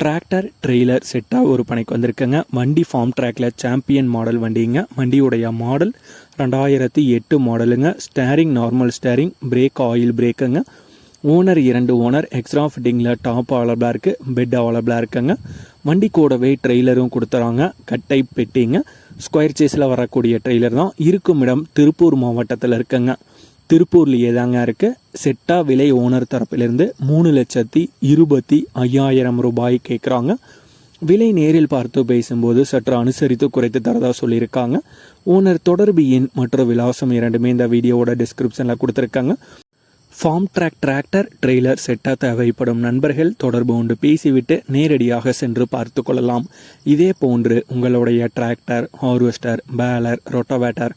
Tractor trailer செட்டாக ஒரு பணிக்கு வந்திருக்குங்க. வண்டி ஃபார்ம் ட்ராக்ல சாம்பியன் மாடல் வண்டிங்க. வண்டியுடைய மாடல் ரெண்டாயிரத்தி எட்டு மாடலுங்க steering normal steering brake oil பிரேக்குங்க owner இரண்டு ஓனர் எக்ஸ்ட்ரா ஃபிட்டிங்கில் டாப் அவைலபிளாக இருக்குது பெட் அவைலபிளாக இருக்குங்க. வண்டி கூடவே ட்ரெய்லரும் கொடுத்துறாங்க. கட்டை பெட்டிங்க. ஸ்கொயர் சேஸில் வரக்கூடிய ட்ரெய்லர் தான். இருக்கும் இடம் திருப்பூர் மாவட்டத்தில் இருக்குங்க. திருப்பூர்லேயே தாங்க இருக்குது செட்டா விலை ஓனர் தரப்பிலிருந்து மூணு லட்சத்தி இருபத்தி ஐயாயிரம் ரூபாய் கேட்குறாங்க விலை நேரில் பார்த்து பேசும்போது சற்று அனுசரித்து குறைத்து தரதா சொல்லியிருக்காங்க. ஓனர் தொடர்பு எண் மற்றும் விலாசம் இரண்டுமே இந்த வீடியோவோட டிஸ்கிரிப்ஷனில் கொடுத்துருக்காங்க. ஃபார்ம் ட்ராக் டிராக்டர் ட்ரெய்லர் செட்டாக தேவைப்படும் நண்பர்கள் தொடர்பு கொண்டு பேசிவிட்டு நேரடியாக சென்று பார்த்து கொள்ளலாம். இதே போன்று உங்களுடைய டிராக்டர் ஹார்வெஸ்டர் பேலர் ரொட்டோவேட்டர்